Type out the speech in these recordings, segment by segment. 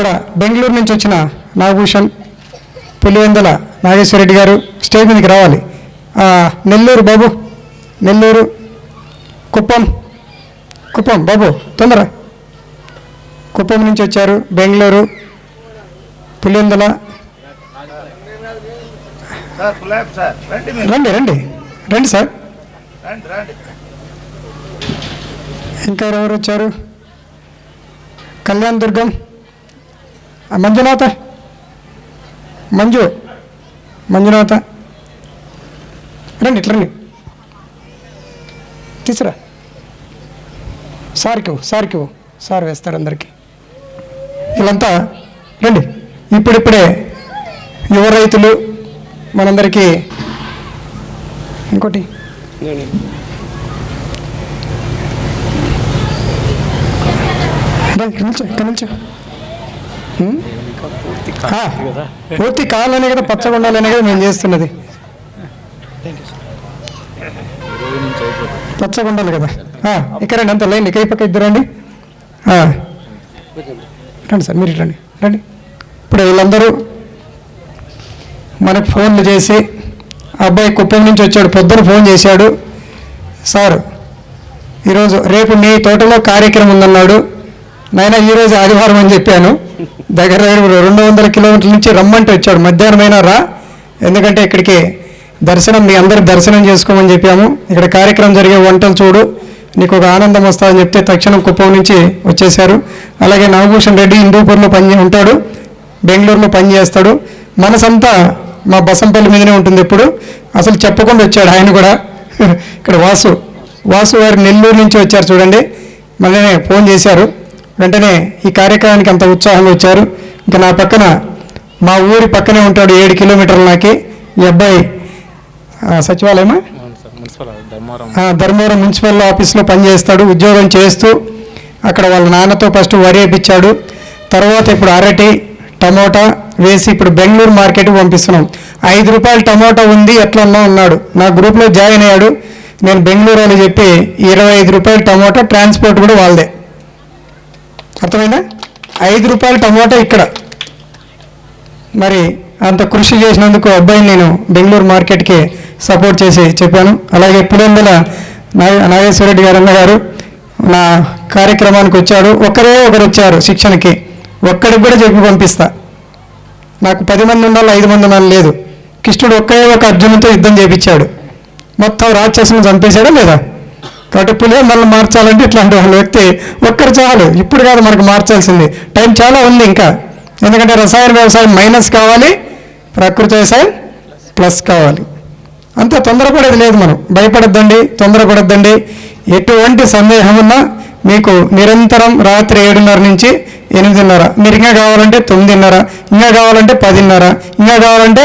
ఇక్కడ బెంగళూరు నుంచి వచ్చిన నాగభూషణ్ పులివెందల నాగేశ్వరరెడ్డి గారు స్టేజ్ మీదకి రావాలి. నెల్లూరు బాబు నెల్లూరు కుప్పం కుప్పం బాబు తొందర కుప్పం నుంచి వచ్చారు బెంగళూరు పులివెందల. రండి రండి రండి. సార్. ఇంకా ఎవరు వచ్చారు? కళ్యాణ్ దుర్గం మంజునాథ. మంజు. మంజునాథ. రండి ఇట్లా రండి. తీసురా. సార్కి సార్కి సార్ వేస్తాడు అందరికీ. వీళ్ళంతా రండి. ఇప్పుడిప్పుడే యువ రైతులు మనందరికీ ఇంకోటి. రా, ఇక్కడ నిల్చో ఇక్కడ నిల్చో పూర్తి కావాలనే కదా. పచ్చగా ఉండాలనే కదా మేము చేస్తున్నది. పచ్చగా ఉండాలి కదా. ఇక్కడ రండి అంత లైన్ ఇక్కడ పక్క ఇద్దరు రండి. రండి సార్ మీరు రండి రండి. ఇప్పుడు వీళ్ళందరూ మనకు ఫోన్లు చేసి అబ్బాయి కుప్పం నుంచి వచ్చాడు పొద్దున ఫోన్ చేశాడు. సార్ ఈరోజు రేపు మీ తోటలో కార్యక్రమం ఉందన్నాడు. నాయన ఈరోజు ఆదివారం అని చెప్పాను. దగ్గర దగ్గర రెండు వందల కిలోమీటర్ల నుంచి రమ్మంటే వచ్చాడు. మధ్యాహ్నమైనా రా. ఎందుకంటే ఇక్కడికి దర్శనం మీ అందరు దర్శనం చేసుకోమని చెప్పాము. ఇక్కడ కార్యక్రమం జరిగే వంటలు చూడు. నీకు ఒక ఆనందం వస్తుందని చెప్తే తక్షణం కుప్పం నుంచి వచ్చేశారు. అలాగే నాగభూషణ్ రెడ్డి హిందూపూర్లో పని ఉంటాడు. బెంగళూరులో పని చేస్తాడు. మనసంతా మా బసంపల్లి మీదనే ఉంటుంది ఎప్పుడు. అసలు చెప్పకుండా వచ్చాడు ఆయన కూడా. ఇక్కడ వాసు. వాసు గారు నెల్లూరు నుంచి వచ్చారు చూడండి. మళ్ళీ ఫోన్ చేశారు. వెంటనే ఈ కార్యక్రమానికి అంత ఉత్సాహంగా వచ్చారు. ఇంకా నా పక్కన మా ఊరి పక్కనే ఉంటాడు ఏడు కిలోమీటర్ల నాకి ఈ అబ్బాయి. సచివాలయమా? ధర్మవరం. మున్సిపల్ ఆఫీస్లో పనిచేస్తాడు ఉద్యోగం చేస్తూ అక్కడ వాళ్ళ నాన్నతో ఫస్ట్ వరి వేయించాడు తర్వాత ఇప్పుడు అరటి టమోటా వేసి ఇప్పుడు బెంగళూరు మార్కెట్కి పంపిస్తున్నాం. ఐదు రూపాయలు టమోటా ఉంది ఎట్లా ఉన్నా ఉన్నాడు నా గ్రూప్లో జాయిన్ అయ్యాడు. నేను బెంగళూరు అని చెప్పి ఇరవై ఐదు రూపాయలు టమోటా ట్రాన్స్పోర్ట్ కూడా వాళ్ళదే. అర్థమైందా? ఐదు రూపాయల టమోటా ఇక్కడ. మరి అంత కృషి చేసినందుకు అబ్బాయిని నేను బెంగళూరు మార్కెట్కి సపోర్ట్ చేసి చెప్పాను. అలాగే పులివెందుల నాగ నాగేశ్వరరెడ్డి గారు అన్నగారు నా కార్యక్రమానికి వచ్చాడు ఒకరే ఒకరు వచ్చారు శిక్షణకి. ఒక్కడికి కూడా చెప్పి పంపిస్తా. నాకు పది మంది ఉండాలి ఐదు మంది ఉండాలి లేదు. కృష్ణుడు ఒక్కడే ఒక అర్జునుడితో యుద్ధం చేపించాడు. మొత్తం రాక్షసుని చంపేశాడా లేదా? కాబట్టి మళ్ళీ మార్చాలంటే ఇట్లాంటి వాళ్ళ వ్యక్తి ఒక్కరు చాలు. ఇప్పుడు కాదు మనకు మార్చాల్సింది. టైం చాలా ఉంది ఇంకా. ఎందుకంటే రసాయన వ్యవసాయం మైనస్ కావాలి ప్రకృతి వ్యవసాయం ప్లస్ కావాలి. అంత తొందరపడేది లేదు మనం. భయపడద్దండి తొందరపడద్దండి. ఎటువంటి సందేహం ఉన్నా మీకు నిరంతరం రాత్రి ఏడున్నర నుంచి ఎనిమిదిన్నర. మీరు ఇంకా కావాలంటే తొమ్మిదిన్నర ఇంకా కావాలంటే పదిన్నర ఇంకా కావాలంటే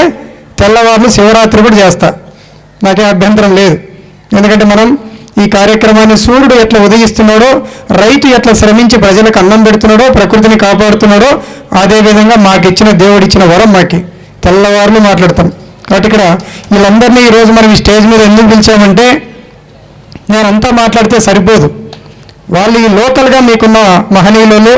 తెల్లవారులు శివరాత్రి కూడా చేస్తా. నాకే అభ్యంతరం లేదు. ఎందుకంటే మనం ఈ కార్యక్రమాన్ని సూర్యుడు ఎట్లా ఉదయిస్తున్నాడో రైతు ఎట్లా శ్రమించి ప్రజలకు అన్నం పెడుతున్నాడో ప్రకృతిని కాపాడుతున్నాడో అదేవిధంగా మాకు ఇచ్చిన దేవుడిచ్చిన వరం మాకి. తెల్లవారులు మాట్లాడతాం. కాబట్టి ఇక్కడ వీళ్ళందరినీ ఈరోజు మనం ఈ స్టేజ్ మీద ఎందుకు పిలిచామంటే నేను అంతా మాట్లాడితే సరిపోదు. వాళ్ళు ఈ లోకల్గా మీకున్న మహనీయులు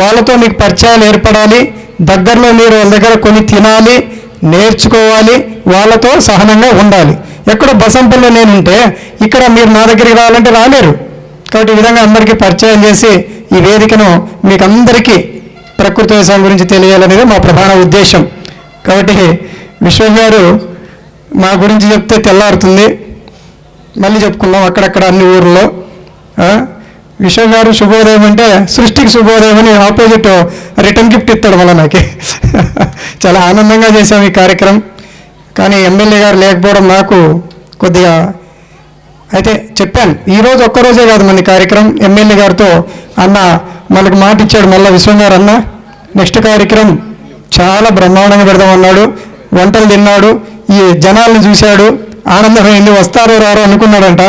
వాళ్ళతో మీకు పరిచయాలు ఏర్పడాలి దగ్గరలో మీరు వాళ్ళ దగ్గర కొన్ని తినాలి నేర్చుకోవాలి వాళ్ళతో సహనంగా ఉండాలి. ఎక్కడో బసంపల్లో నేనుంటే ఇక్కడ మీరు నా దగ్గరికి రావాలంటే రాలేరు. కాబట్టి ఈ విధంగా అందరికీ పరిచయం చేసి ఈ వేదికను మీకు అందరికీ ప్రకృతి వ్యవసాయం గురించి తెలియాలనేది మా ప్రధాన ఉద్దేశం. కాబట్టి విశ్వం గారు మా గురించి చెప్తే తెల్లారుతుంది. మళ్ళీ చెప్పుకుందాం అక్కడక్కడ అన్ని ఊర్లో. విశ్వ గారు శుభోదయం అంటే సృష్టికి శుభోదయం అని ఆపోజిట్ రిటర్న్ గిఫ్ట్ ఇస్తాడు మళ్ళీ నాకు. చాలా ఆనందంగా చేశాం ఈ కార్యక్రమం. కానీ ఎమ్మెల్యే గారు లేకపోవడం నాకు కొద్దిగా అయితే చెప్పాను. ఈ రోజు ఒక్కరోజే కాదు మన కార్యక్రమం. ఎమ్మెల్యే గారితో అన్న మనకు మాట ఇచ్చాడు మళ్ళీ విశ్వం గారు అన్న. నెక్స్ట్ కార్యక్రమం చాలా బ్రహ్మాండంగా పెడదామన్నాడు వంటలు తిన్నాడు. ఈ జనాల్ని చూశాడు. ఆనందమైంది వస్తారో రారో అనుకున్నాడంట.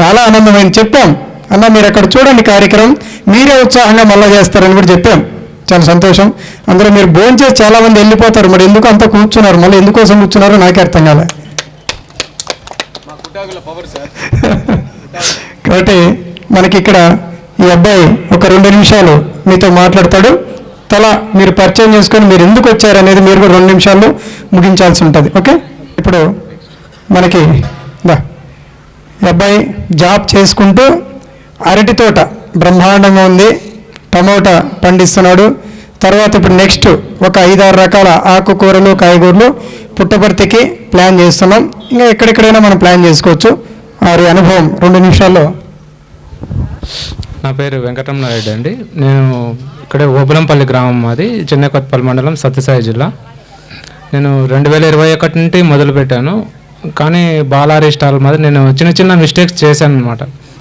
చాలా ఆనందమైంది. చెప్పాం. అన్న మీరు అక్కడ చూడండి కార్యక్రమం. మీరే ఉత్సాహంగా మళ్ళా చేస్తారని కూడా చెప్పాం. చాలా సంతోషం. అందులో మీరు భోంచేసి చాలా మంది వెళ్ళిపోతారు. మరి ఎందుకు అంత కూర్చున్నారు? మళ్ళీ ఎందుకోసం కూర్చున్నారో నాకే అర్థం కాలే. కాబట్టి మనకి ఇక్కడ ఈ అబ్బాయి ఒక రెండు నిమిషాలు మీతో మాట్లాడతాడు. తల మీరు పరిచయం చేసుకొని మీరు ఎందుకు వచ్చారు అనేది మీరు కూడా రెండు నిమిషాల్లో ముగించాల్సి ఉంటుంది. ఓకే? ఇప్పుడు మనకి ఈ అబ్బాయి జాబ్ చేసుకుంటూ అరటి తోట బ్రహ్మాండంగా ఉంది. టమోటా పండిస్తున్నాడు. తర్వాత ఇప్పుడు నెక్స్ట్ ఒక ఐదారు రకాల ఆకుకూరలు కాయగూరలు పుట్టపర్తికి ప్లాన్ చేస్తున్నాం. ఇంకా ఎక్కడెక్కడైనా మనం ప్లాన్ చేసుకోవచ్చు. వారి అనుభవం రెండు నిమిషాల్లో. నా పేరు వెంకటరమణారెడ్డి అండి. నేను ఇక్కడే ఓబులంపల్లి గ్రామం మాది చిన్నకొత్తపల్లి మండలం సత్యసాయి జిల్లా. నేను రెండు వేల ఇరవై ఒకటి నుండి మొదలుపెట్టాను. కానీ బాలారి స్టాల్ మాది నేను చిన్న చిన్న మిస్టేక్స్ చేశాను అనమాట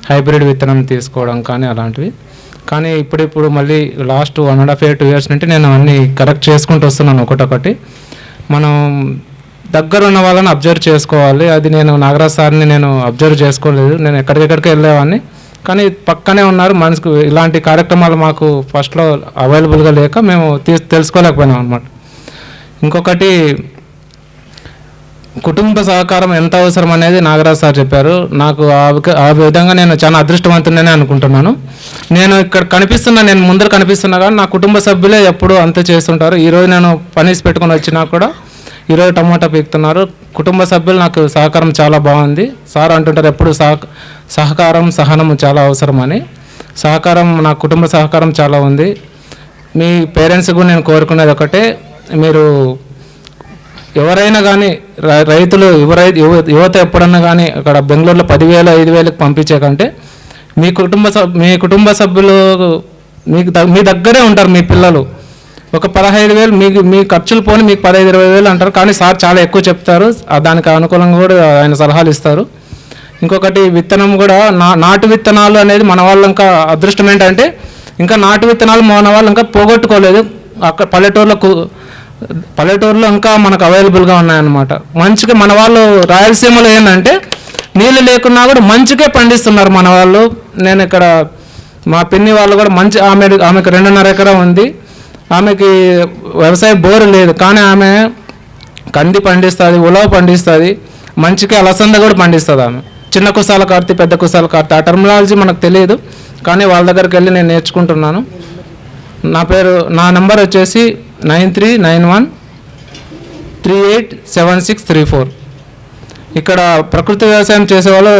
హైబ్రిడ్ విత్తనం తీసుకోవడం కానీ అలాంటివి. కానీ ఇప్పుడిప్పుడు మళ్ళీ last one and half year two years నుండి నేను అన్నీ కరెక్ట్ చేసుకుంటూ వస్తున్నాను ఒకటొకటి. మనం దగ్గర ఉన్న వాళ్ళని అబ్జర్వ్ చేసుకోవాలి. అది నేను నాగరాజ్ సార్ని నేను అబ్జర్వ్ చేసుకోలేదు. నేను ఎక్కడికెక్కడికి వెళ్ళేవాడిని. కానీ పక్కనే ఉన్నారు మనసుకు ఇలాంటి కార్యక్రమాలు మాకు ఫస్ట్లో అవైలబుల్గా లేక మేము తీ తెలుసుకోలేకపోయినాం అనమాట ఇంకొకటి కుటుంబ సహకారం ఎంత అవసరం అనేది నాగరాజ్ సార్ చెప్పారు. నాకు ఆ ఆ విధంగా నేను చాలా అదృష్టవంతుడనే అనుకుంటున్నాను. నేను ఇక్కడ కనిపిస్తున్నా నేను ముందర కనిపిస్తున్నా కానీ నా కుటుంబ సభ్యులే ఎప్పుడు అంతే చేస్తుంటారు. ఈరోజు నేను పనీస్ పెట్టుకొని వచ్చినా కూడా ఈరోజు టమాటా పీకుతున్నారు. కుటుంబ సభ్యులు నాకు సహకారం చాలా బాగుంది. సార్ అంటుంటారు ఎప్పుడు సహ సహకారం సహనం చాలా అవసరం అని. సహకారం నా కుటుంబ సహకారం చాలా ఉంది. మీ పేరెంట్స్ కూడా నేను కోరుకునేది ఒకటే. మీరు ఎవరైనా కానీ రైతులు ఎవరై యువ- యువత ఎప్పుడన్నా కానీ అక్కడ బెంగళూరులో పదివేలు ఐదు వేలకు పంపించే కంటే మీ కుటుంబ సభ్ మీ కుటుంబ సభ్యులు మీకు ద- మీ దగ్గరే ఉంటారు మీ పిల్లలు. ఒక పదహైదు వేలు మీకు మీ ఖర్చులు పోని మీకు పదహైదు ఇరవై వేలు అంటారు. కానీ సార్ చాలా ఎక్కువ చెప్తారు. దానికి అనుకూలంగా కూడా ఆయన సలహాలు ఇస్తారు. ఇంకొకటి విత్తనం కూడా నా నాటు విత్తనాలు అనేది మన వాళ్ళు ఇంకా అదృష్టం ఏంటంటే ఇంకా నాటు విత్తనాలు మన వాళ్ళు ఇంకా పోగొట్టుకోలేదు. అక్కడ పల్లెటూరులో కు- పల్లెటూరులో ఇంకా మనకు అవైలబుల్గా ఉన్నాయన్నమాట. మంచిగా మన వాళ్ళు రాయలసీమలో ఏంటంటే నీళ్ళు లేకున్నా కూడా మంచికే పండిస్తున్నారు మన వాళ్ళు. నేను ఇక్కడ మా పిన్ని వాళ్ళు కూడా మంచి ఆమె ఆమెకు రెండున్నర ఎకరం ఉంది. ఆమెకి వ్యవసాయ బోరు లేదు. కానీ ఆమె కంది పండిస్తుంది ఉలవ పండిస్తుంది. మంచిగా అలసంద కూడా పండిస్తుంది ఆమె. చిన్న కుసాల కార్తీ పెద్ద కుసాల కార్తీ. ఆ టర్మినాలజీ మనకు తెలియదు. కానీ వాళ్ళ దగ్గరికి వెళ్ళి నేను నేర్చుకుంటున్నాను. నా పేరు నా నెంబర్ వచ్చేసి nine three nine one three eight seven six three four. ఇక్కడ ప్రకృతి వ్యవసాయం చేసేవాళ్ళు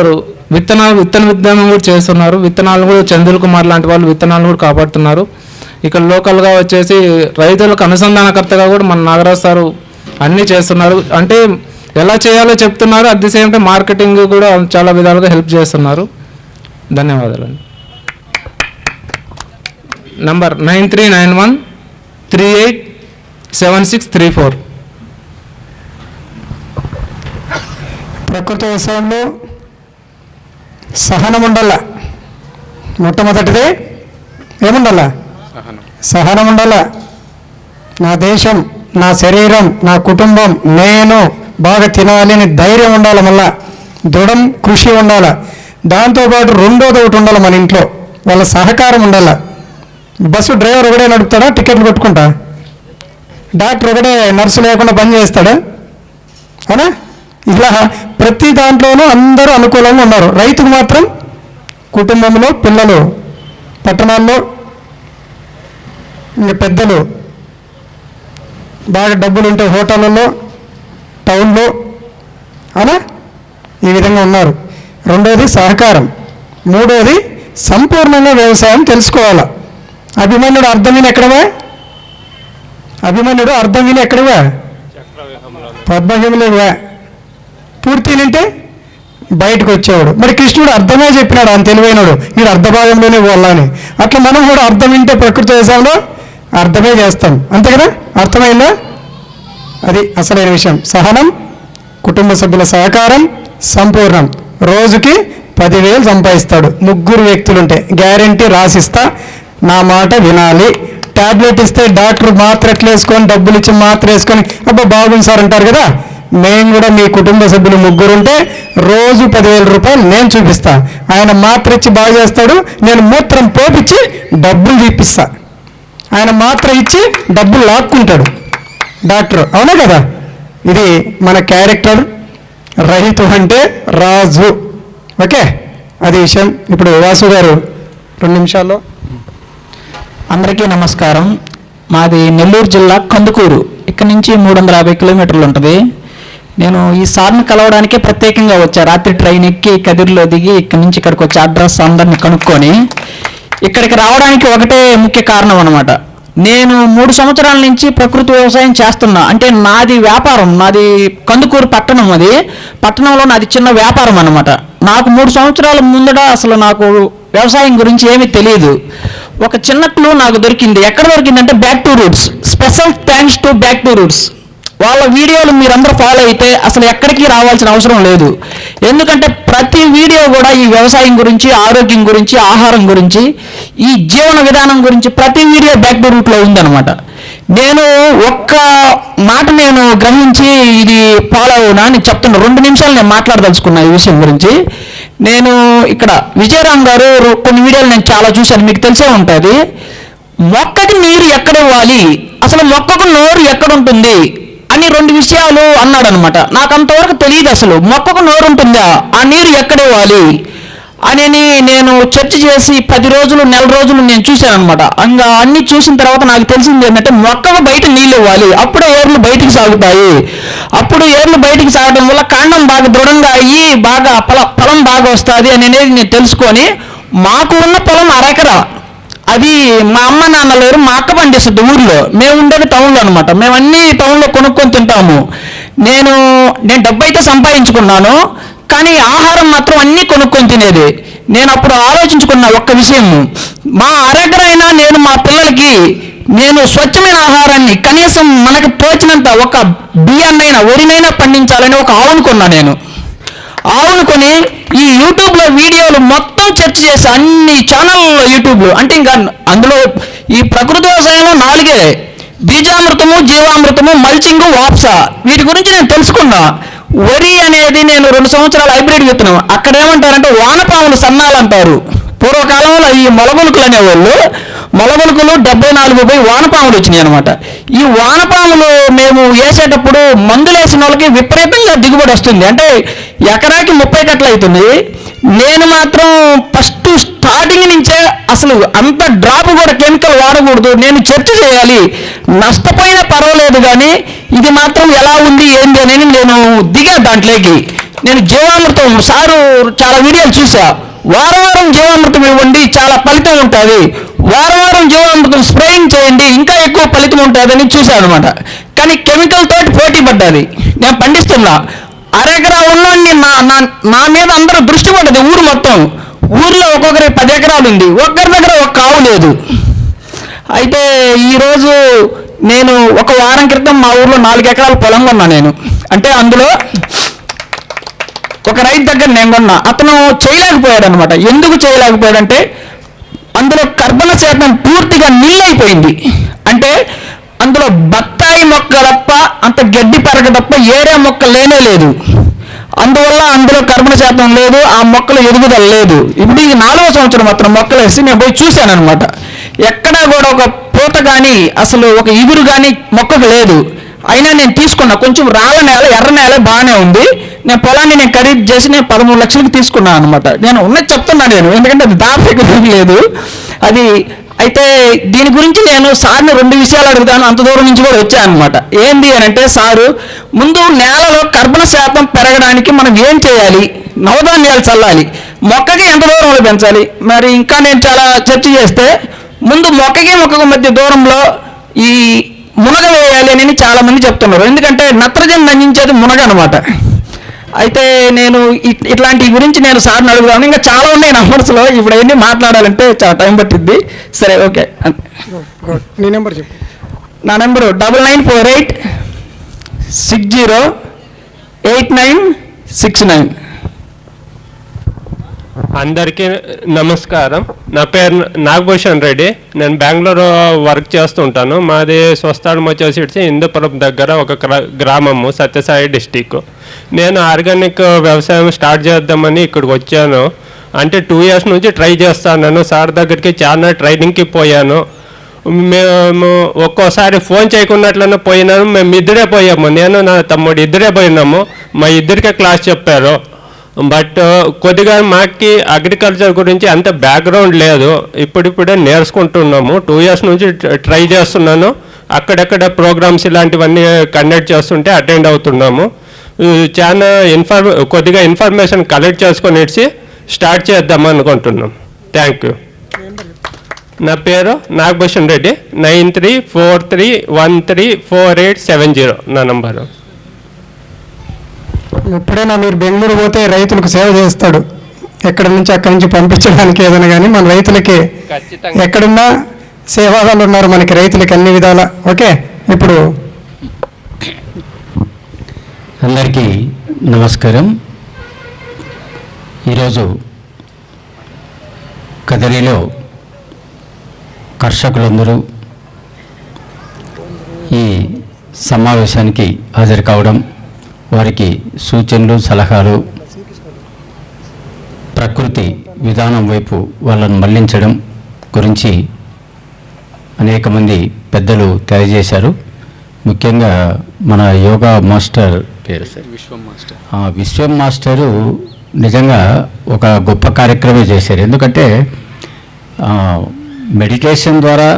విత్తనాలు విత్తన విద్యమం కూడా చేస్తున్నారు. విత్తనాలు కూడా చంద్రుల్ కుమార్ లాంటి వాళ్ళు విత్తనాలు కూడా కాపాడుతున్నారు. ఇక్కడ లోకల్గా వచ్చేసి రైతులకు అనుసంధానకర్తగా కూడా మన నాగరాజ్ సారు అన్నీ చేస్తున్నారు. అంటే ఎలా చేయాలో చెప్తున్నారు. At the same time marketing కూడా చాలా విధాలుగా హెల్ప్ చేస్తున్నారు. ధన్యవాదాలు number nine three nine one three eight seven six three four ప్రకృతి వ్యవసాయంలో సహనం ఉండాల మొట్టమొదటిది ఏముండాల? సహనం. ఉండాల నా దేశం నా శరీరం నా కుటుంబం నేను బాగా తినాలి అని ధైర్యం ఉండాలి మళ్ళా దృఢం కృషి ఉండాల. దాంతోపాటు రెండోది ఒకటి ఉండాలి మన ఇంట్లో. వాళ్ళ సహకారం ఉండాల. బస్సు డ్రైవర్ ఒకడే నడుపుతాడా? టికెట్లు కొట్టుకుంటా? డాక్టర్ ఒకటే నర్సు లేకుండా పని చేస్తాడా? అవునా? ఇలా ప్రతి దాంట్లోనూ అందరూ అనుకూలంగా ఉన్నారు. రైతుకు మాత్రం కుటుంబంలో పిల్లలు పట్టణాల్లో ఇంకా పెద్దలు బాగా డబ్బులు ఉంటే హోటళ్ళలో టౌన్లో అలా ఈ విధంగా ఉన్నారు. రెండోది సహకారం. మూడోది సంపూర్ణంగా వ్యవసాయం తెలుసుకోవాలి. అభిమన్యుడు అర్థమైన ఎక్కడవా అభిమన్యుడు అర్థం విని ఎక్కడవా పద్మహిమలేవా పూర్తి వింటే బయటకు వచ్చేవాడు. మరి కృష్ణుడు అర్థమే చెప్పినాడు ఆయన తెలివైనడు. మీరు అర్ధభాగంలోనే పోవాలని. అట్లా మనం కూడా అర్థం వింటే ప్రకృతి వ్యవసాయంలో అర్థమే చేస్తాం. అంతే కదా అర్థమైందా? అది అసలైన విషయం. సహనం కుటుంబ సభ్యుల సహకారం సంపూర్ణం. రోజుకి పదివేలు సంపాదిస్తాడు. ముగ్గురు వ్యక్తులుంటే గ్యారంటీ రాసిస్తా నా మాట వినాలి. ట్యాబ్లెట్ ఇస్తే డాక్టర్ మాత్ర ఎట్లా వేసుకొని డబ్బులు ఇచ్చి మాత్ర వేసుకొని అబ్బా బాగుంది సార్ అంటారు కదా? మేము కూడా మీ కుటుంబ సభ్యులు ముగ్గురు ఉంటే రోజు పదివేల రూపాయలు నేను చూపిస్తా. ఆయన మాత్ర ఇచ్చి బాగు చేస్తాడు నేను మూత్రం పోపిచ్చి డబ్బులు తీపిస్తా. ఆయన మాత్ర ఇచ్చి డబ్బులు లాక్కుంటాడు. డాక్టర్ అవునా కదా? ఇది మన క్యారెక్టర్. రహితు అంటే రాజు. ఓకే? అది విషయం. ఇప్పుడు వాసు గారు రెండు నిమిషాల్లో. అందరికీ నమస్కారం. మాది నెల్లూరు జిల్లా కందుకూరు. ఇక్కడ నుంచి మూడు వందల యాభై కిలోమీటర్లు ఉంటుంది. నేను ఈ సార్ని కలవడానికే ప్రత్యేకంగా వచ్చా. రాత్రి ట్రైన్ ఎక్కి కదిరిలో దిగి ఇక్కడ నుంచి ఇక్కడికి వచ్చి అడ్రస్ అందరిని కనుక్కొని ఇక్కడికి రావడానికి ఒకటే ముఖ్య కారణం అనమాట నేను మూడు సంవత్సరాల నుంచి ప్రకృతి వ్యవసాయం చేస్తున్నా. అంటే నాది వ్యాపారం నాది కందుకూరు పట్టణం అది. పట్టణంలో నాది చిన్న వ్యాపారం అనమాట నాకు మూడు సంవత్సరాల ముందట అసలు నాకు వ్యవసాయం గురించి ఏమీ తెలియదు. ఒక చిన్న క్లూ నాకు దొరికింది. ఎక్కడ దొరికిందంటే back to roots special thanks to back to roots వాళ్ళ వీడియోలు మీరందరూ ఫాలో అయితే అసలు ఎక్కడికి రావాల్సిన అవసరం లేదు. ఎందుకంటే ప్రతి వీడియో కూడా ఈ వ్యవసాయం గురించి ఆరోగ్యం గురించి ఆహారం గురించి ఈ జీవన విధానం గురించి ప్రతి వీడియో బ్యాక్ టు రూట్లో ఉందన్నమాట. నేను ఒక్క మాట నేను గ్రహించి ఇది ఫాలో అవునా అని చెప్తున్నా. రెండు నిమిషాలు నేను మాట్లాడదలుచుకున్నా ఈ విషయం గురించి. నేను ఇక్కడ విజయరామ్ గారు కొన్ని వీడియోలు నేను చాలా చూశాను. మీకు తెలిసే ఉంటుంది. మొక్కకి నీరు ఎక్కడ ఇవ్వాలి? అసలు మొక్కకు నోరు ఎక్కడ ఉంటుంది? అని రెండు విషయాలు అన్నాడు అనమాట నాకు అంతవరకు తెలియదు అసలు. మొక్కకు నోరు ఉంటుందా ఆ నీరు ఎక్కడ ఇవ్వాలి? అని నేను చర్చ చేసి పది రోజులు నెల రోజులు నేను చూశాను అనమాట ఇంకా అన్ని చూసిన తర్వాత నాకు తెలిసింది ఏంటంటే మొక్కకు బయట నీళ్ళు ఇవ్వాలి. అప్పుడే ఏర్లు బయటికి సాగుతాయి. అప్పుడు ఏర్లు బయటికి సాగడం వల్ల కాండం బాగా దృఢంగా అయ్యి బాగా ఫల ఫలం బాగా వస్తుంది అని అనేది నేను తెలుసుకొని మాకు ఉన్న పొలం అరెకరా. అది మా అమ్మ నాన్న లేరు మా అక్క పండిస్తుంది ఊర్లో. మేము ఉండేది టౌన్లో అనమాట మేము అన్ని టౌన్లో కొనుక్కొని తింటాము. నేను నేను డబ్బు అయితే సంపాదించుకున్నాను కానీ ఆహారం మాత్రం అన్నీ కొనుక్కొని తినేది. నేను అప్పుడు ఆలోచించుకున్న ఒక్క విషయం మా అరగరైనా నేను మా పిల్లలకి నేను స్వచ్ఛమైన ఆహారాన్ని కనీసం మనకు తోచినంత ఒక బియ్యాన్నైనా వరినైనా పండించాలని ఒక ఆవును కొన్నా నేను. ఆవును కొని ఈ యూట్యూబ్లో వీడియోలు మొత్తం చర్చ చేసే అన్ని ఛానళ్ళలో యూట్యూబ్లో. అంటే ఇంకా అందులో ఈ ప్రకృతి వ్యవసాయంలో నాలుగే. బీజామృతము జీవామృతము మల్చింగు వాప్సా. వీటి గురించి నేను తెలుసుకున్నా. వరి అనేది నేను రెండు సంవత్సరాల హైబ్రిడ్ విత్తనం అక్కడ ఏమంటారంటే వానపాములు సన్నాలు అంటారు పూర్వకాలంలో ఈ మొలగులుకులు అనేవాళ్ళు మొలబులుకులు డెబ్బై నాలుగు పోయి వానపాములు వచ్చినాయి అనమాట ఈ వానపాములు మేము వేసేటప్పుడు మందులు వేసిన వాళ్ళకి విపరీతంగా దిగుబడి వస్తుంది. అంటే ఎకరాకి ముప్పై కట్టలు అవుతుంది నేను మాత్రం ఫస్ట్ స్టార్టింగ్ నుంచే అసలు అంత డ్రాప్ కూడా కెమికల్ వాడకూడదు. నేను చర్చ చేయాలి. నష్టపోయినా పర్వాలేదు కానీ ఇది మాత్రం ఎలా ఉంది ఏంది అని నేను దిగా దాంట్లోకి. నేను జీవామృతం సారు చాలా వీడియోలు చూసా. వారం వారం జీవామృతం ఇవ్వండి చాలా ఫలితం ఉంటుంది. వారం వారం జీవామృతం స్ప్రేయింగ్ చేయండి ఇంకా ఎక్కువ ఫలితం ఉంటుందని చూశాను అనమాట కానీ కెమికల్ తోటి పోటీ పడ్డది. నేను పండిస్తున్నా. అరెకరా ఉన్నాన్ని నా నా నా మీద అందరూ దృష్టి పడ్డది ఊరు మొత్తం. ఊర్లో ఒక్కొక్కరి పది ఎకరాలు ఉంది. ఒక్కరి దగ్గర ఒక్క ఆవు లేదు. అయితే ఈరోజు నేను ఒక వారం క్రితం మా ఊర్లో నాలుగు ఎకరాల పొలం కొన్నా నేను. అంటే అందులో ఒక రైతు దగ్గర నేను కొన్నా అతను చేయలేకపోయాడు అనమాట ఎందుకు చేయలేకపోయాడంటే అందులో కర్బన శాతం పూర్తిగా నీళ్ళైపోయింది. అంటే అందులో బత్తాయి మొక్క తప్ప అంత గడ్డి పెరగ తప్ప ఏరే మొక్క లేనే లేదు. అందువల్ల అందులో కర్బన శాతం లేదు ఆ మొక్కలు ఎదుగుదల లేదు. ఇప్పుడు ఈ నాలుగో సంవత్సరం మాత్రం మొక్కలు వేసి నేను పోయి చూశాను అనమాట ఎక్కడా కూడా ఒక పూత కానీ అసలు ఒక ఇగురు కానీ మొక్కకు లేదు. అయినా నేను తీసుకున్నా. కొంచెం రాళ్ళ నేల ఎర్ర నేల బాగానే ఉంది. నేను పొలాన్ని నేను ఖరీదు చేసి నేను పదమూడు లక్షలకి తీసుకున్నాను అనమాట నేను ఉన్నది చెప్తున్నాను నేను ఎందుకంటే అది దాపరిక లేదు. అది అయితే దీని గురించి నేను సార్ని రెండు విషయాలు అడుగుతాను. అంత దూరం నుంచి కూడా వచ్చాను అనమాట ఏంది అని అంటే సారు ముందు నేలలో కర్బన శాతం పెరగడానికి మనం ఏం చేయాలి? నవధాన్యాలు చల్లాలి. మొక్కకి ఎంత దూరంలో పెంచాలి? మరి ఇంకా నేను చాలా చర్చ చేస్తే ముందు మొక్కకి మొక్కకు మధ్య దూరంలో ఈ మునగ వేయాలి అని చాలా మంది చెప్తున్నారు. ఎందుకంటే నత్రజని నందించేది మునగ అనమాట అయితే నేను ఇట్- ఇట్లాంటి గురించి నేను సార్ని అడుగుదాను ఇంకా చాలా ఉన్నాయి నా మనసులో. ఇప్పుడు అవన్నీ మాట్లాడాలంటే చాలా టైం పట్టిద్ది. సరే ఓకే. నీ నెంబర్ చెప్పు. నా number double nine four eight six zero eight nine six nine. అందరికీ నమస్కారం. నా పేరు నాగభూషణ్ రెడ్డి. నేను బెంగళూరు వర్క్ చేస్తుంటాను మాది స్వస్థానం వచ్చేసి ఇందుపురం దగ్గర ఒక గ్రామము సత్యసాయి డిస్టిక్ నేను ఆర్గానిక్ వ్యవసాయం స్టార్ట్ చేద్దామని ఇక్కడికి వచ్చాను. అంటే టూ ఇయర్స్ నుంచి ట్రై చేస్తాను సార్ దగ్గరికి చాలా ట్రైనింగ్కి పోయాను. మేము ఒక్కోసారి ఫోన్ చేయకున్నట్లనే పోయినాను. మేము ఇద్దరే పోయాము. నేను నా తమ్ముడు ఇద్దరే పోయినాము. మా ఇద్దరికే క్లాస్ చెప్పారు. బట్ కొద్దిగా మాకి అగ్రికల్చర్ గురించి అంత బ్యాక్గ్రౌండ్ లేదు. ఇప్పుడిప్పుడే నేర్చుకుంటున్నాము. టూ ఇయర్స్ నుంచి ట్రై చేస్తున్నాను. అక్కడక్కడ ప్రోగ్రామ్స్ ఇలాంటివన్నీ కండక్ట్ చేస్తుంటే అటెండ్ అవుతున్నాము. చాలా ఇన్ఫర్ కొద్దిగా ఇన్ఫర్మేషన్ కలెక్ట్ చేసుకొని ఇచ్చి స్టార్ట్ చేద్దాం అనుకుంటున్నాం. థ్యాంక్ యూ నా పేరు Nagabhushan Reddy. Nine three four three one three four eight seven zero నా నంబరు. ఎప్పుడైనా మీరు బెంగళూరు పోతే రైతులకు సేవ చేస్తాడు. ఎక్కడి నుంచి అక్కడి నుంచి పంపించడానికి ఏదైనా కానీ మన రైతులకి ఎక్కడున్నా సేవాదాలు ఉన్నారు మనకి రైతులకి అన్ని విధాల. ఓకే? ఇప్పుడు అందరికీ నమస్కారం. ఈరోజు కదరిలో కర్షకులందరూ ఈ సమావేశానికి హాజరు కావడం వారికి సూచనలు సలహాలు ప్రకృతి విధానం వైపు వాళ్ళను మళ్ళించడం గురించి అనేక మంది పెద్దలు తెలియజేశారు. ముఖ్యంగా మన యోగా మాస్టర్ పేరు. సార్ ఆ, విశ్వం మాస్టరు నిజంగా ఒక గొప్ప కార్యక్రమం చేశారు. ఎందుకంటే మెడిటేషన్ ద్వారా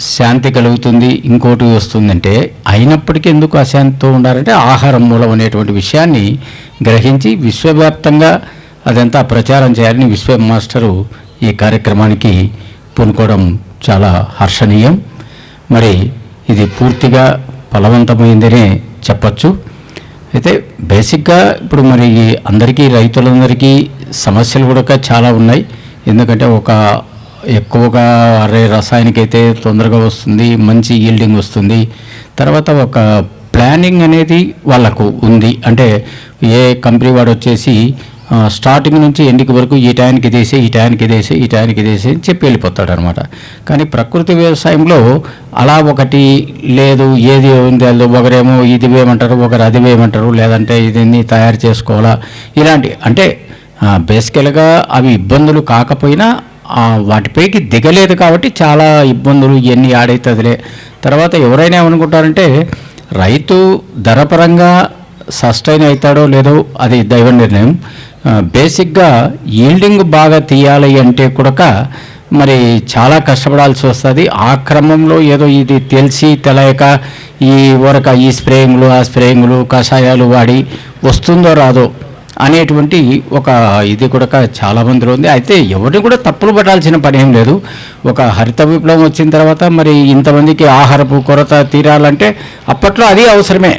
శాంతి కలుగుతుంది ఇంకోటి వస్తుందంటే అయినప్పటికీ ఎందుకు అశాంతితో ఉండాలంటే ఆహారం మూలం అనేటువంటి విషయాన్ని గ్రహించి విశ్వవ్యాప్తంగా అదంతా ప్రచారం చేయాలని విశ్వ మాస్టరు ఈ కార్యక్రమానికి పూనుకోవడం చాలా హర్షణీయం. మరి ఇది పూర్తిగా ఫలవంతమైందనే చెప్పచ్చు. అయితే బేసిక్గా ఇప్పుడు మరి ఈ అందరికీ రైతులందరికీ సమస్యలు కూడా చాలా ఉన్నాయి. ఎందుకంటే ఒక ఎక్కువగా అరే రసాయనిక అయితే తొందరగా వస్తుంది మంచి ఈల్డింగ్ వస్తుంది. తర్వాత ఒక ప్లానింగ్ అనేది వాళ్ళకు ఉంది. అంటే ఏ కంపెనీ వాడు వచ్చేసి స్టార్టింగ్ నుంచి ఎండికి వరకు ఈ టైంకి ఇదేసే ఈ టైంకి ఇదేసే ఈ టైంకి ఇదేసే అని చెప్పి వెళ్ళిపోతాడు అనమాట కానీ ప్రకృతి వ్యవసాయంలో అలా ఒకటి లేదు ఏది ఉంది అది ఒకరేమో ఇది వేయమంటారు ఒకరు అది వేయమంటారు లేదంటే ఇది తయారు చేసుకోవాలా? ఇలాంటి అంటే బేసికల్గా అవి ఇబ్బందులు కాకపోయినా వాటిపైకి దిగలేదు కాబట్టి చాలా ఇబ్బందులు ఇవన్నీ ఆడైతుందిలే తర్వాత ఎవరైనా ఏమనుకుంటారంటే రైతు ధరపరంగా సస్టైన్ అవుతాడో లేదో అది దైవ నిర్ణయం. బేసిక్గా ఈల్డింగ్ బాగా తీయాలి అంటే కూడా మరి చాలా కష్టపడాల్సి వస్తుంది. ఆ క్రమంలో ఏదో ఇది తెలిసి తెలియక ఈ వరక ఈ స్ప్రేయింగ్లు ఆ స్ప్రేయింగ్లు కషాయాలు వాడి వస్తుందో రాదో అనేటువంటి ఒక ఇది కూడా చాలా మందిలో ఉంది. అయితే ఎవరిని కూడా తప్పులు పడాల్సిన పని ఏం లేదు. ఒక హరిత విప్లవం వచ్చిన తర్వాత మరి ఇంతమందికి ఆహారపు కొరత తీరాలంటే అప్పట్లో అది అవసరమే.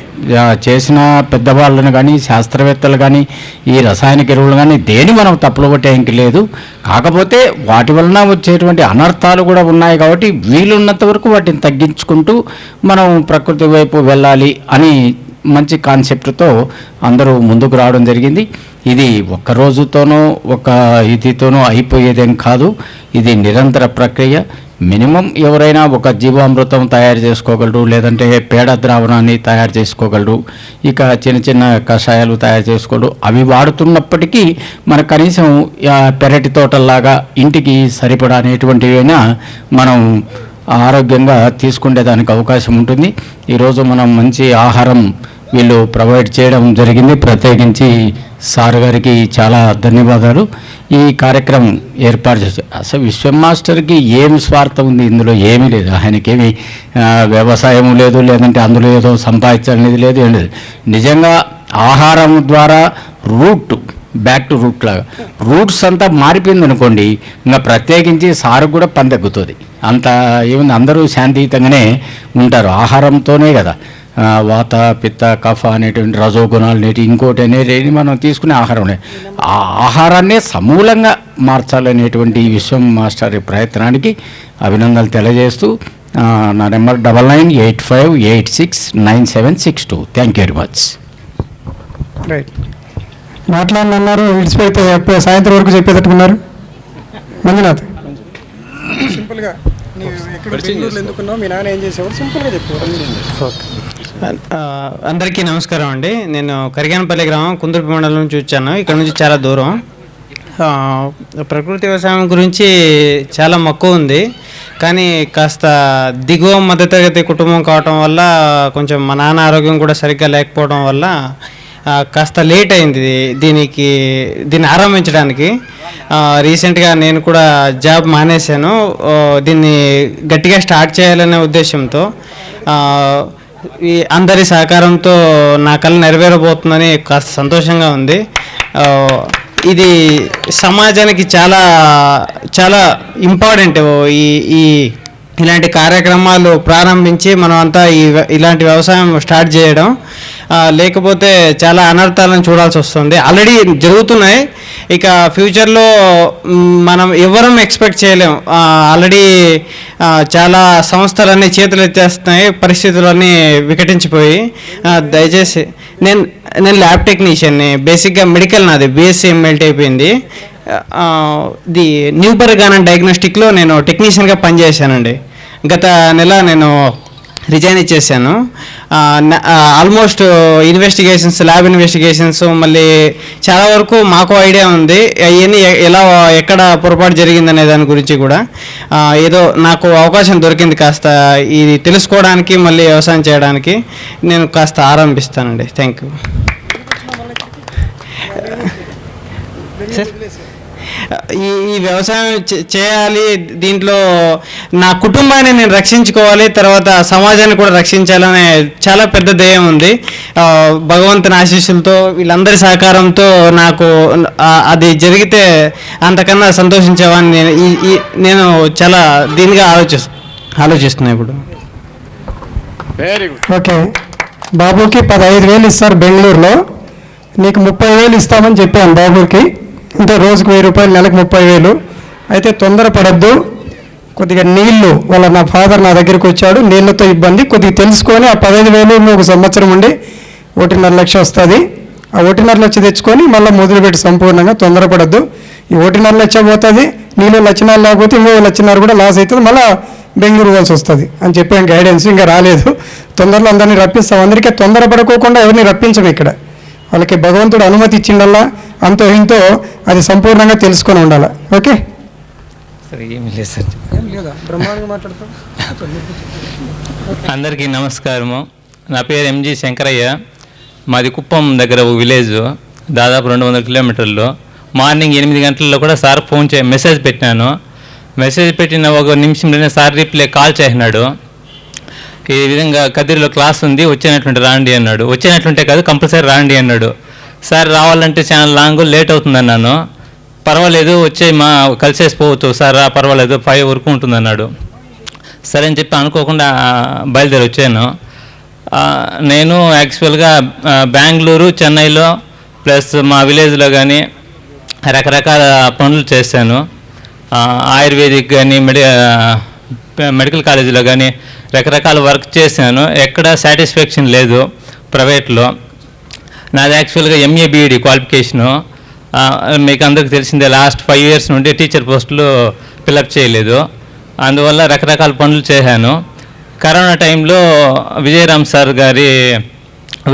చేసిన పెద్దవాళ్ళను కానీ శాస్త్రవేత్తలు కానీ ఈ రసాయనిక ఎరువులు కానీ దేని మనం తప్పులు పట్టేయంకి లేదు. కాకపోతే వాటి వలన వచ్చేటువంటి అనర్థాలు కూడా ఉన్నాయి కాబట్టి వీలున్నంత వరకు వాటిని తగ్గించుకుంటూ మనం ప్రకృతి వైపు వెళ్ళాలి అని మంచి కాన్సెప్ట్తో అందరూ ముందుకు రావడం జరిగింది. ఇది ఒక్క రోజుతోనో ఒక ఇదితోనో అయిపోయేదేం కాదు. ఇది నిరంతర ప్రక్రియ. మినిమం ఎవరైనా ఒక జీవామృతం తయారు చేసుకోగలరు లేదంటే పేడ ద్రావణాన్ని తయారు చేసుకోగలరు ఇక చిన్న చిన్న కషాయాలు తయారు చేసుకోగలరు. అవి వాడుతున్నప్పటికీ మన కనీసం పెరటి తోటల్లాగా ఇంటికి సరిపడా అనేటువంటివైనా మనం ఆరోగ్యంగా తీసుకునేదానికి అవకాశం ఉంటుంది. ఈరోజు మనం మంచి ఆహారం వీళ్ళు ప్రొవైడ్ చేయడం జరిగింది. ప్రత్యేకించి సార్ గారికి చాలా ధన్యవాదాలు. ఈ కార్యక్రమం ఏర్పాటు చేశారు అసలు విశ్వం మాస్టర్కి ఏం స్వార్థం ఉంది? ఇందులో ఏమీ లేదు. ఆయనకేమి వ్యవసాయం లేదు లేదంటే అందులో ఏదో సంపాదించాలనేది లేదు ఏం లేదు. నిజంగా ఆహారం ద్వారా రూట్ బ్యాక్ టు రూట్ లాగా. రూట్స్ అంతా మారిపోయింది అనుకోండి ఇంకా ప్రత్యేకించి సారు కూడా పని తగ్గుతుంది అంత ఏముంది? అందరూ శాంతియుతంగానే ఉంటారు. ఆహారంతోనే కదా. వాత పిత్త కఫ అనేటువంటి రజోగుణాలు నేటి ఇంకోటి అనేది మనం తీసుకునే ఆహారం ఆ ఆహారాన్నే సమూలంగా మార్చాలనేటువంటి ఈ విశ్వం మాస్టర్ ప్రయత్నానికి అభినందనలు తెలియజేస్తూ నా number double nine eight five eight six nine seven six two. Thank you very much. Right. మాట్లాడినన్నారు విడిచిపెడితే సాయంత్రం వరకు చెప్పేటట్టుకున్నారు. మంజునాథ్. సింపుల్గా ఎందుకున్నావు? మీ నాన్న ఏం చేసేవాడు? సింపుల్గా చెప్పు ఆ, అందరికీ నమస్కారం అండి. నేను కరిగానపల్లి గ్రామం కుందుర్పి మండలం నుంచి వచ్చాను. ఇక్కడ నుంచి చాలా దూరం. ప్రకృతి వ్యవసాయం గురించి చాలా మక్కువ ఉంది. కానీ కాస్త దిగువ మధ్యతరగతి కుటుంబం కావటం వల్ల కొంచెం మా నాన్న ఆరోగ్యం కూడా సరిగ్గా లేకపోవడం వల్ల కాస్త లేట్ అయింది దీనికి దీన్ని ఆరంభించడానికి. రీసెంట్గా నేను కూడా జాబ్ మానేశాను. దీన్ని గట్టిగా స్టార్ట్ చేయాలనే ఉద్దేశంతో ఈ అందరి సహకారంతో నా కళ నెరవేరబోతుందని కాస్త సంతోషంగా ఉంది. ఇది సమాజానికి చాలా చాలా ఇంపార్టెంట్ ఈ ఈ ఇలాంటి కార్యక్రమాలు ప్రారంభించి మనం అంతా ఈ ఇలాంటి వ్యవసాయం స్టార్ట్ చేయడం లేకపోతే చాలా అనర్థాలను చూడాల్సి వస్తుంది. ఆల్రెడీ జరుగుతున్నాయి. ఇక ఫ్యూచర్లో మనం ఎవరం ఎక్స్పెక్ట్ చేయలేం. ఆల్రెడీ చాలా సంస్థలన్నీ చేతులు ఎత్తేస్తున్నాయి. పరిస్థితులన్నీ వికటించిపోయి దయచేసి నేను నేను ల్యాబ్ టెక్నీషియన్ని బేసిక్గా మెడికల్ నాది బీఎస్సీ ఎంఎల్టీ అయిపోయింది. ది ఇది న్యూ డయాగ్నోస్టిక్లో నేను టెక్నీషియన్గా పనిచేశానండి. గత నెల నేను రిజైన్ ఇచ్చేసాను. ఆల్మోస్ట్ ఇన్వెస్టిగేషన్స్ ల్యాబ్ ఇన్వెస్టిగేషన్స్ మళ్ళీ చాలా వరకు మాకు ఐడియా ఉంది. అవన్నీ ఎలా ఎక్కడ పొరపాటు జరిగిందనే దాని గురించి కూడా. ఏదో నాకు అవకాశం దొరికింది కాస్త ఇది తెలుసుకోవడానికి మళ్ళీ వ్యవసాయం చేయడానికి నేను కాస్త ఆరంభిస్తానండి. థ్యాంక్ యూ ఈ ఈ వ్యవసాయం చే- చేయాలి దీంట్లో నా కుటుంబాన్ని నేను రక్షించుకోవాలి తర్వాత సమాజాన్ని కూడా రక్షించాలనే చాలా పెద్ద ధ్యేయం ఉంది. భగవంతుని ఆశీస్సులతో వీళ్ళందరి సహకారంతో నాకు అది జరిగితే అంతకన్నా సంతోషించేవాడిని నేను ఈ ఈ నేను చాలా దీనిగా ఆలోచిస్ ఆలోచిస్తున్నా ఇప్పుడు. Very good okay. బాబుకి పదహైదు వేలు ఇస్తారు బెంగళూరులో. నీకు ముప్పై వేలు ఇస్తామని చెప్పాను బాబుకి. అంటే రోజుకు వెయ్యి రూపాయలు నెలకు ముప్పై వేలు. అయితే తొందరపడద్దు కొద్దిగా నీళ్ళు వాళ్ళ నా ఫాదర్ నా దగ్గరికి వచ్చాడు. నీళ్ళతో ఇబ్బంది. కొద్దిగా తెలుసుకొని ఆ పదహైదు వేలు ఒక సంవత్సరం ఉండి ఒకటిన్నర లక్ష వస్తుంది. ఆ ఒకటిన్నర లక్ష తెచ్చుకొని మళ్ళీ మొదలుపెట్టి సంపూర్ణంగా తొందరపడద్దు ఈ ఒకటిన్నర లక్ష పోతుంది. నీళ్ళు లక్షణాలు లేకపోతే ఇంకో లక్షన్నర కూడా లాస్ అవుతుంది. మళ్ళీ బెంగళూరు పోవాల్సి వస్తుంది అని చెప్పాను గైడెన్స్ ఇంకా రాలేదు. తొందరలో అందరినీ రప్పిస్తాం. అందరికీ తొందరపడకోకుండా ఎవరిని రప్పించం ఇక్కడ. వాళ్ళకి భగవంతుడు అనుమతి ఇచ్చిండల్లా అంతో ఇంతో అది సంపూర్ణంగా తెలుసుకొని ఉండాలి. ఓకే? సరే ఏమి లేదు సార్. అందరికీ నమస్కారము. నా పేరు ఎంజి శంకరయ్య. మాది కుప్పం దగ్గర ఒక విలేజ్. దాదాపు రెండు వందల కిలోమీటర్లు. మార్నింగ్ ఎనిమిది గంటల్లో కూడా సార్ ఫోన్ చే మెసేజ్ పెట్టినాను. మెసేజ్ పెట్టిన ఒక నిమిషంలోనే సార్ రిప్లై కాల్ చేసినాడు. ఈ విధంగా కదిరిలో క్లాస్ ఉంది వచ్చేనట్లుంటే రాండి అన్నాడు. వచ్చేనట్లుంటే కాదు కంపల్సరీ రాండి అన్నాడు. సార్ రావాలంటే చాలా లాంగ్ లేట్ అవుతుంది అన్నాను పర్వాలేదు వచ్చే మా కలిసేసిపోవచ్చు. సార్ రా పర్వాలేదు ఫైవ్ వరకు ఉంటుంది అన్నాడు సరే అని చెప్పి అనుకోకుండా బయలుదేరి వచ్చాను. నేను యాక్చువల్గా బెంగళూరు చెన్నైలో ప్లస్ మా విలేజ్లో కానీ రకరకాల పనులు చేశాను. ఆయుర్వేదిక్ కానీ మెడి మెడికల్ కాలేజీలో కానీ రకరకాల వర్క్ చేశాను. ఎక్కడ సాటిస్ఫాక్షన్ లేదు ప్రైవేట్లో. నాది యాక్చువల్గా ఎంఏ బీఈడి క్వాలిఫికేషను మీకు అందరికి తెలిసిందే లాస్ట్ ఫైవ్ ఇయర్స్ నుండి టీచర్ పోస్టులు ఫిలప్ చేయలేదు. అందువల్ల రకరకాల పనులు చేశాను. కరోనా టైంలో విజయరామ్ సార్ గారి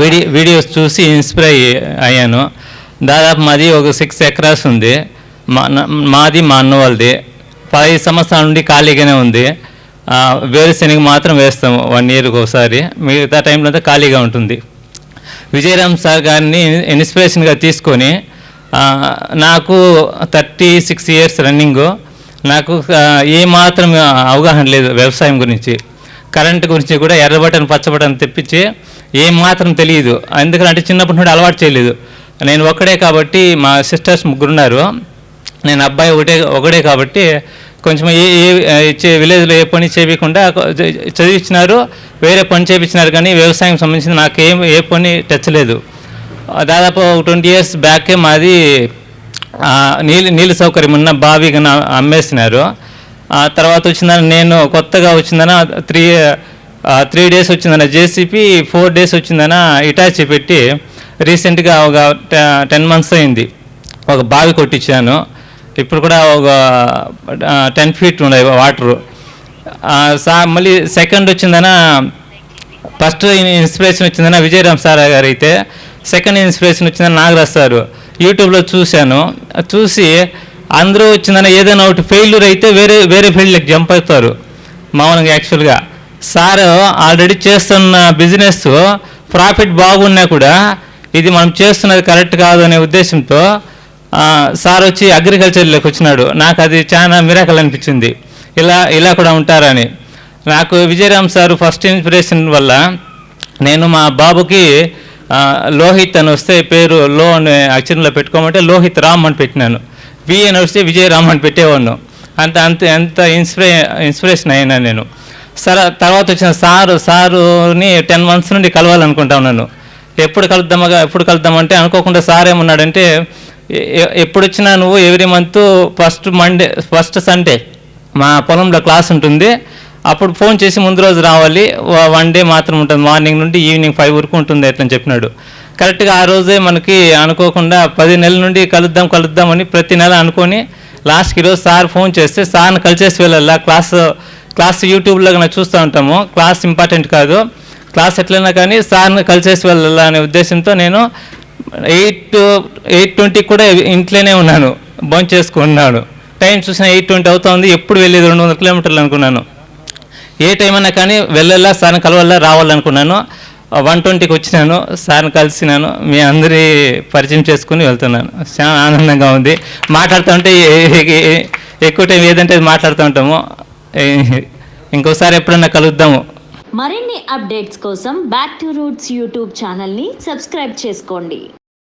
వీడి వీడియోస్ చూసి ఇన్స్పైర్ అయ్యి అయ్యాను. దాదాపు మాది ఒక సిక్స్ ఎకరాస్ ఉంది. మా మాది మా అన్న వాళ్ళది. పది సంవత్సరాల నుండి ఖాళీగానే ఉంది. వేరుశనగ మాత్రం వేస్తాము వన్ ఇయర్కి ఒకసారి. మిగతా టైంలో అంతా ఖాళీగా ఉంటుంది. విజయరామ్ సార్ గారిని ఇన్స్పిరేషన్గా తీసుకొని నాకు థర్టీ సిక్స్ ఇయర్స్ రన్నింగ్ నాకు ఏమాత్రం అవగాహన లేదు వ్యవసాయం గురించి. కరెంట్ గురించి కూడా ఎర్ర బటన్ పచ్చ బటన్ తెప్పించి ఏమాత్రం మాత్రం తెలియదు. ఎందుకంటే చిన్నప్పటి నుండి అలవాటు చేయలేదు. నేను ఒక్కడే కాబట్టి మా సిస్టర్స్ ముగ్గురున్నారు. నేను అబ్బాయి ఒకటే ఒకడే కాబట్టి కొంచెం ఏ ఏ విలేజ్లో ఏ పని చేయకుండా చదివించినారు వేరే పని చేయించినారు కానీ వ్యవసాయం సంబంధించి నాకేం ఏ పని టచ్ లేదు. దాదాపు ట్వంటీ ఇయర్స్ బ్యాకే మాది నీళ్ళు నీళ్ళు సౌకర్యం ఉన్న బావి కన్నా అమ్మేసినారు. ఆ తర్వాత వచ్చిందని నేను కొత్తగా వచ్చిందన త్రీ త్రీ డేస్ వచ్చిందన జేసీపీ ఫోర్ డేస్ వచ్చిందన ఇటాచి పెట్టి రీసెంట్గా ఒక టెన్ మంత్స్ అయింది. ఒక బావి కొట్టించాను. ఇప్పుడు కూడా ఒక టెన్ ఫీట్ ఉన్నాయి వాటర్ సా మళ్ళీ సెకండ్ వచ్చిందన ఫస్ట్ ఇన్స్పిరేషన్ వచ్చిందన్న విజయరామ్ సార్ గారు అయితే సెకండ్ ఇన్స్పిరేషన్ వచ్చిందని నాగరాజ్ సారు. యూట్యూబ్లో చూశాను. చూసి అందరూ వచ్చిందని ఏదైనా ఒకటి ఫెయిల్యూర్ అయితే వేరే వేరే ఫీల్డ్కి జంప్ అవుతారు. మామూలుగా యాక్చువల్గా సార్ ఆల్రెడీ చేస్తున్న బిజినెస్ ప్రాఫిట్ బాగున్నా కూడా ఇది మనం చేస్తున్నది కరెక్ట్ కాదు అనే ఉద్దేశంతో సార్ వచ్చి అగ్రికల్చర్లోకి వచ్చినాడు. నాకు అది చాలా మిరాకల్ అనిపించింది. ఇలా ఇలా కూడా ఉంటారని. నాకు విజయరామ్ సార్ ఫస్ట్ ఇన్స్పిరేషన్ వల్ల నేను మా బాబుకి లోహిత్ అని వస్తే పేరు లో అనే అక్షరంలో పెట్టుకోమంటే లోహిత్ రామ్ అని పెట్టినాను. వి అని వస్తే విజయరామ్ అని పెట్టేవాడు అంత అంత ఎంత ఇన్స్పిరే ఇన్స్పిరేషన్ అయినా నేను. సార్ తర్వాత వచ్చిన సారు సారుని టెన్ మంత్స్ నుండి కలవాలనుకుంటా ఉన్నాను. ఎప్పుడు కలుద్దామగా ఎప్పుడు కలుద్దామంటే అనుకోకుండా సార్ ఏమన్నాడంటే ఎప్పుడు వచ్చినా నువ్వు every month first Monday first Sunday మా పొలంలో క్లాస్ ఉంటుంది. అప్పుడు ఫోన్ చేసి ముందు రోజు రావాలి. వన్ డే మాత్రం ఉంటుంది. మార్నింగ్ నుండి ఈవినింగ్ ఫైవ్ వరకు ఉంటుంది ఎట్లని చెప్పినాడు. కరెక్ట్గా ఆ రోజే మనకి అనుకోకుండా పది నెలల నుండి కలుద్దాం కలుద్దామని ప్రతి నెల అనుకొని లాస్ట్కి ఈరోజు సార్ ఫోన్ చేస్తే సార్ని కలిసేసి వెళ్ళాలా? క్లాస్ క్లాస్ యూట్యూబ్లో కన్నా చూస్తూ ఉంటాము. క్లాస్ ఇంపార్టెంట్ కాదు. క్లాస్ ఎట్లయినా కానీ సార్ని కలిసేసి వెళ్ళాలా అనే ఉద్దేశంతో నేను ఎయిట్ ఎయిట్ ట్వంటీకి కూడా ఇంట్లోనే ఉన్నాను. బంచ్ చేసుకున్నాను. టైం చూసిన ఎయిట్ ట్వంటీ అవుతుంది. ఎప్పుడు వెళ్ళేది రెండు వందల కిలోమీటర్లు అనుకున్నాను. ఏ టైం అన్నా కానీ వెళ్ళాలా సార్ని కలవాలా రావాలనుకున్నాను. వన్ ట్వంటీకి వచ్చినాను. సార్ని కలిసినాను. మీ అందరి పరిచయం చేసుకుని వెళ్తున్నాను. చాలా ఆనందంగా ఉంది. మాట్లాడుతుంటే ఎక్కువ టైం ఏదంటే మాట్లాడుతూ ఉంటాము. ఇంకోసారి ఎప్పుడన్నా కలుద్దాము. మరిన్ని అప్డేట్స్ కోసం బ్యాక్ టు రూట్స్ యూట్యూబ్ ఛానల్ని సబ్స్క్రైబ్ చేసుకోండి.